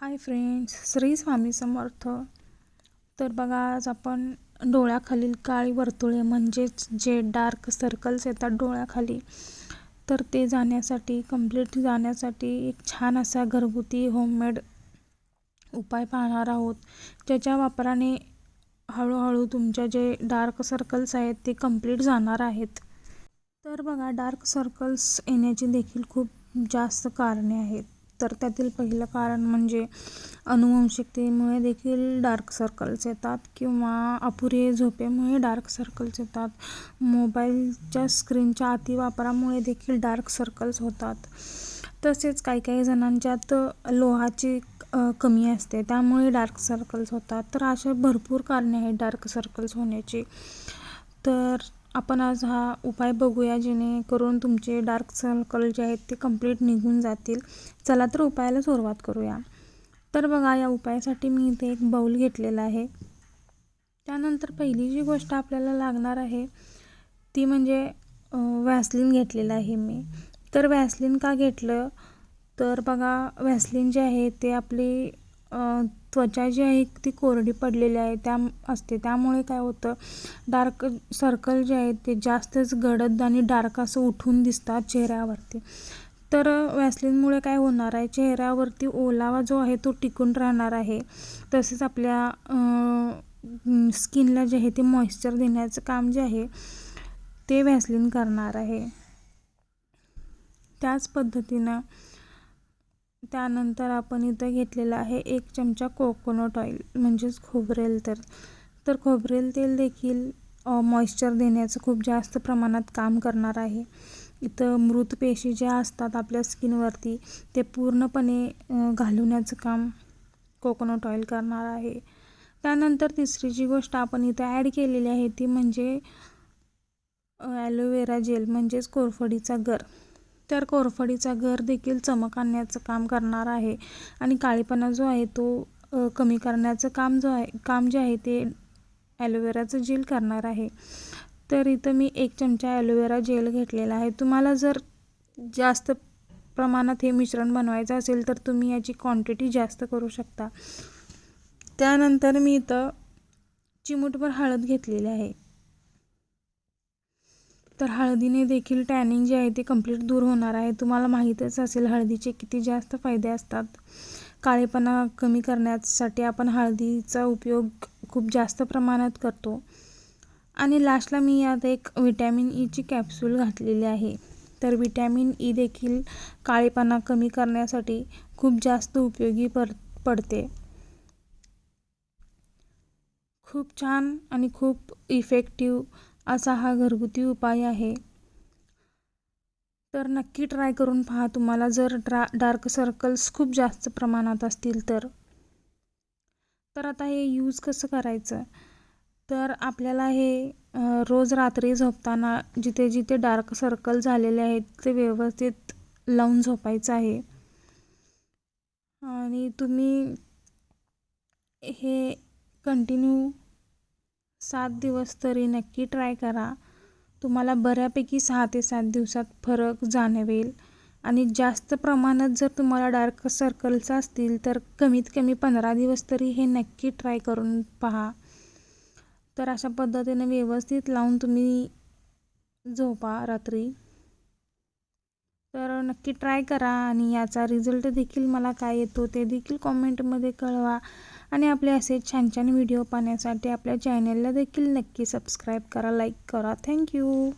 Hi friends Shri Swami Samarth. तर बघा आज आपण डोळ्याखालील काळी वर्तुळे म्हणजेच जे डार्क सर्कल्स येतात डोळ्याखाली तर ते जाण्यासाठी कंप्लीट जाण्यासाठी एक छान असा घरगुती होममेड उपाय पाहणार आहोत. ज्याच्या वापराने हळूहळू तुमच्या जे डार्क सर्कल्स आहेत ते कंप्लीट जाणार आहेत. तर बघा डार्क सर्कल्स येण्याची देखील खूप जास्त कारणे आहेत. तर त्यातील पहिलं कारण म्हणजे अनुवंशिकतेमुळे देखील डार्क सर्कल्स येतात किंवा अपुरे झोपेमुळे डार्क सर्कल्स येतात. मोबाईलच्या स्क्रीनच्या अतिवापरामुळे देखील डार्क सर्कल्स होतात. तसेच काही काही जणांच्यात लोहाची कमी असते. त्यामुळे डार्क सर्कल्स होतात. तर अशा भरपूर कारणे आहेत डार्क सर्कल्स होण्याची. तर आपण आज हा उपाय बघूया जेणेकरून तुमचे डार्क सर्कल जे आहेत ते कंप्लीट निघून जातील. चला तर उपायाला सुरुवात करूया. तर बघा या उपायासाठी मी इथे एक बाऊल घेतलेला आहे. त्यानंतर पहिली जी गोष्ट आपल्याला लागणार आहे ती म्हणजे व्हॅसलिन घेतलेलं आहे मी. तर व्हॅसलिन का घेतलं? तर बघा व्हॅसलिन जे आहे ते आपली त्वचा जी आहे ती कोरडी पडलेली आहे त्या असते. त्यामुळे काय होतं डार्क सर्कल जे आहेत ते जास्तच गडद आणि डार्क असं उठून दिसतात चेहऱ्यावरती. तर व्हॅसलिनमुळे काय होणार आहे चेहऱ्यावरती ओलावा जो आहे तो टिकून राहणार आहे. तसेच आपल्या स्किनला जे आहे ते मॉइश्चर देण्याचं काम जे आहे ते व्हॅसलिन करणार आहे. त्याच पद्धतीनं त्यानंतर आपण इथं घेतलेलं आहे एक चमचा कोकोनट ऑइल म्हणजेच खोबरेल तेल. तर खोबरेल तेल देखील मॉइश्चर देण्याचं खूप जास्त प्रमाणात काम करणार आहे. इथं मृत पेशी ज्या असतात आपल्या स्किनवरती ते पूर्णपणे घालवण्याचं काम कोकोनट ऑइल करणार आहे. त्यानंतर तिसरी जी गोष्ट आपण इथं ॲड केलेली आहे ती म्हणजे ॲलोवेरा जेल म्हणजेच कोरफडीचा गर. तर कोरफडीचा घर देखील चमक आणण्याचं काम करणार आहे. आणि काळीपणा जो आहे तो कमी करण्याचं काम जो आहे काम जे आहे ते ॲलोवेराचं जेल करणार आहे. तर इथं मी एक चमचा ॲलोवेरा जेल घेतलेला आहे. तुम्हाला जर जास्त प्रमाणात हे मिश्रण बनवायचं असेल तर तुम्ही याची क्वांटिटी जास्त करू शकता. त्यानंतर मी इथं चिमूटभर हळद घेतलेली आहे. तर हळदीने देखील टॅनिंग जे आहे ते कंप्लीट दूर होणार आहे. तुम्हाला माहीतच असेल हळदीचे किती जास्त फायदे असतात. काळेपणा कमी करण्यासाठी आपण हळदीचा उपयोग खूप जास्त प्रमाणात करतो. आणि लास्टला मी यात एक व्हिटॅमिन ईची कॅप्सूल घातलेली आहे. तर विटॅमिन ई e देखील काळेपणा कमी करण्यासाठी खूप जास्त उपयोगी पर पडते. खूप छान आणि खूप इफेक्टिव असा हा घरगुती उपाय आहे. तर नक्की ट्राय करून पहा. तुम्हाला जर ड्रा डार्क सर्कल्स खूप जास्त प्रमाणात असतील तर. तर आता हे यूज कसं करायचं? तर आपल्याला हे रोज रात्री झोपताना जिथे जिथे डार्क सर्कल झालेले आहेत ते व्यवस्थित लावून झोपायचं आहे. आणि तुम्ही हे कंटिन्यू सात दिवस तरी नक्की ट्राय करा. तुम्हाला बऱ्यापैकी सहा ते सात दिवसात फरक जाणवेल. आणि जास्त प्रमाणात जर तुम्हाला डार्क सर्कल्स असतील तर कमीत कमी पंधरा दिवस तरी हे नक्की ट्राय करून पहा. तर अशा पद्धतीने व्यवस्थित लावून तुम्ही झोपा रात्री. तर नक्की ट्राय करा आणि याचा रिझल्ट देखील मला काय येतो ते देखील कॉमेंटमध्ये कळवा. आणि आपले असे छान छान व्हिडिओ पाहण्यासाठी आपल्या चॅनलला देखील नक्की सबस्क्राईब करा लाईक करा. थँक्यू